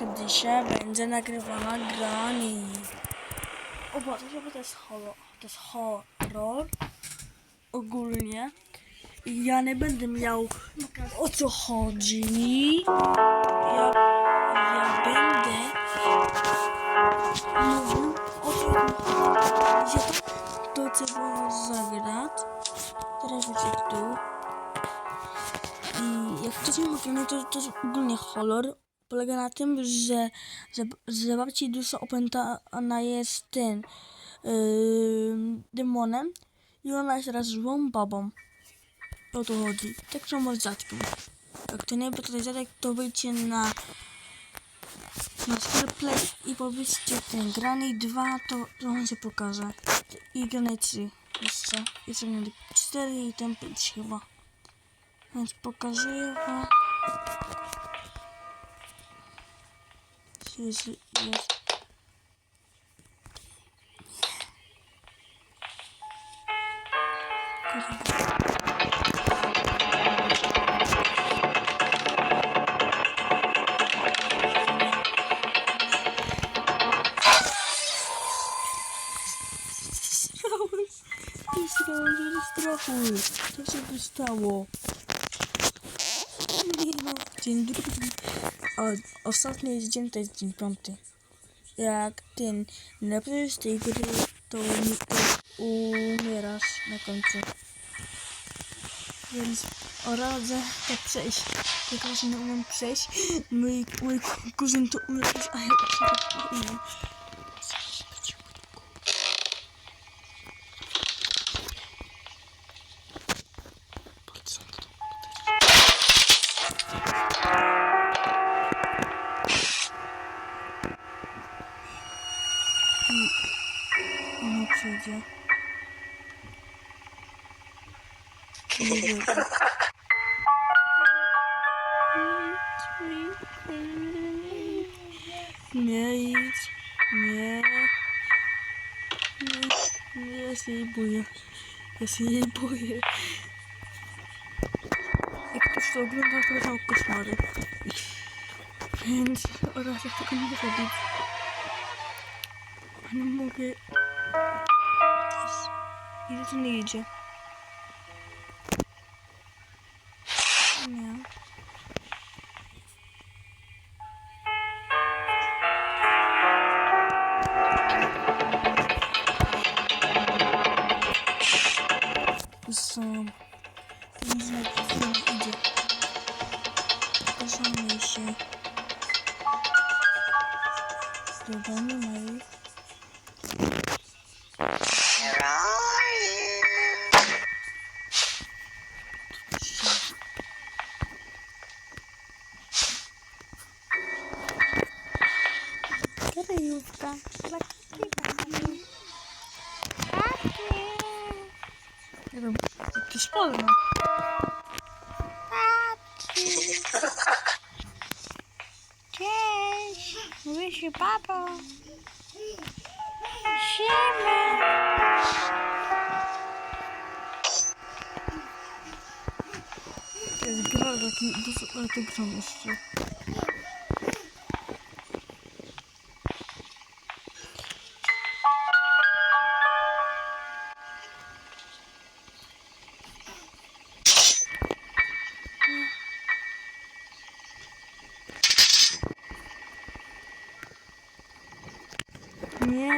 to dzisiaj będzie nagrywana grani. O Boże, to jest horror. To jest horror. Ogólnie. I ja nie będę miał o co chodzi. Ja, ja będę mówił o co ja to trzeba zagrać. Teraz wiecie tu. I jak wcześniej mówiłem, to, to jest ogólnie horror. Polega na tym, że, że, że babci dusza opętana jest ten yy, demonem i ona jest teraz złą babą. O to chodzi. Tak samo z dziadkiem. Jak to nie będzie dziadek, to wyjdźcie na na Skyplay i powiedzcie ten Granny 2, to, to on się pokaże. I Granny 3 jeszcze. Jeszcze Granny 4 i ten 5 chyba. Więc pokażę wam. Şurası biraz. Strafo, to się wystało. Nie no, dzień drugi. A ostatni jest dzień, to jest dzień piąty. Jak ten napiszesz tej gry, to, mi- to umierasz na końcu. Więc radzę to przejść. Jak właśnie nie umiem przejść, mój, mój kuzyn to umie a ja umiem. Ne çocuğa? Ne hiç ne ne şey boyu şey boyu arkadaşlar bugün arkadaşlar kısmarı. Şimdi orası takımda tabii. Hani mogę... Ile to nie idzie? Nie. Są... Ten znak idzie. Proszę Kryjówka. Nie wiem, jakieś polne. Cześć! Mówię się papo. Siema! To jest gra, ale to gram jeszcze. 你